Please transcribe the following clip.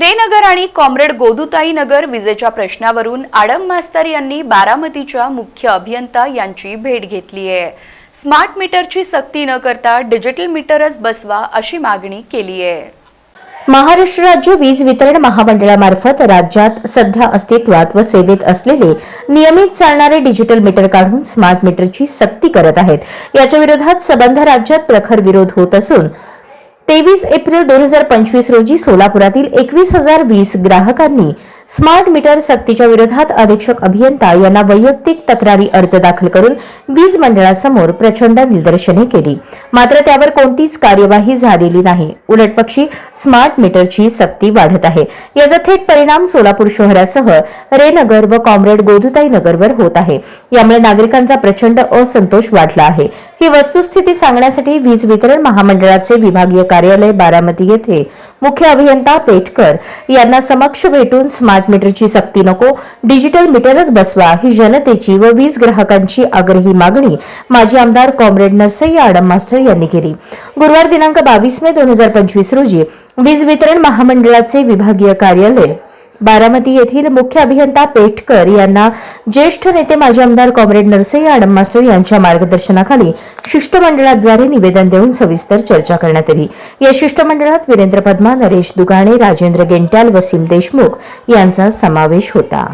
रेनगर आणि कॉम्रेड गोदुताई नगर विजेच्या प्रश्नावरून आडम मास्तर यांनी बारामतीच्या मुख्य अभियंता यांची भेट घेतली आहे. स्मार्ट मीटरची सक्ती न करता डिजिटल मीटरच बसवा अशी मागणी केली आहे. महाराष्ट्र राज्य वीज वितरण महामंडळामार्फत राज्यात सध्या अस्तित्वात व सेवेत असलेले नियमित चालणारे डिजिटल मीटर काढून स्मार्ट मीटरची सक्ती करत आहेत. याच्या विरोधात सबंध राज्यात प्रखर विरोध होत असून तेवीस एप्रिल दोन हजार पंचवीस रोजी सोलापुरातील एकवीस हजार वीस ग्राहकांनी स्मार्ट मीटर सक्तीच्या विरोधात अधीक्षक अभियंता यांना वैयक्तिक तक्रारी अर्ज दाखल करून वीज मंडळासमोर प्रचंड निदर्शने केली. मात्र त्यावर कोणतीच कार्यवाही झालेली नाही. उलटपक्षी स्मार्ट मीटरची सक्ती वाढत आहे. याचा थेट परिणाम सोलापूर शहरासह रेनगर व कॉम्रेड गोदुताई नगरवर होत आहे. यामुळे नागरिकांचा प्रचंड असंतोष वाढला आहे. ही वस्तुस्थिती सांगण्यासाठी वीज वितरण महामंडळाचे विभागीय कार्यालय बारामती येथे मुख्य अभियंता पेटकर यांना समक्ष भेटून स्मार्ट मीटरची सक्ती नको डिजिटल मीटरच बसवा ही जनतेची व वीज ग्राहकांची आग्रही मागणी माजी आमदार कॉम्रेड नरसय्या आडम मास्टर यांनी केली. गुरुवार दिनांक बावीस मे दोन हजार पंचवीस रोजी वीज वितरण महामंडळाचे विभागीय कार्यालय बारामती येथील मुख्य अभियंता पेठकर यांना ज्येष्ठ नेते माजी आमदार कॉम्रेड नरसई आडम मास्टर यांच्या मार्गदर्शनाखाली शिष्टमंडळाद्वारे निवेदन देऊन सविस्तर चर्चा करण्यात आली. या शिष्टमंडळात वीरेंद्र पद्मा नरेश दुगाणे राजेंद्र गेंट्याल वसीम देशमुख यांचा समावेश होता.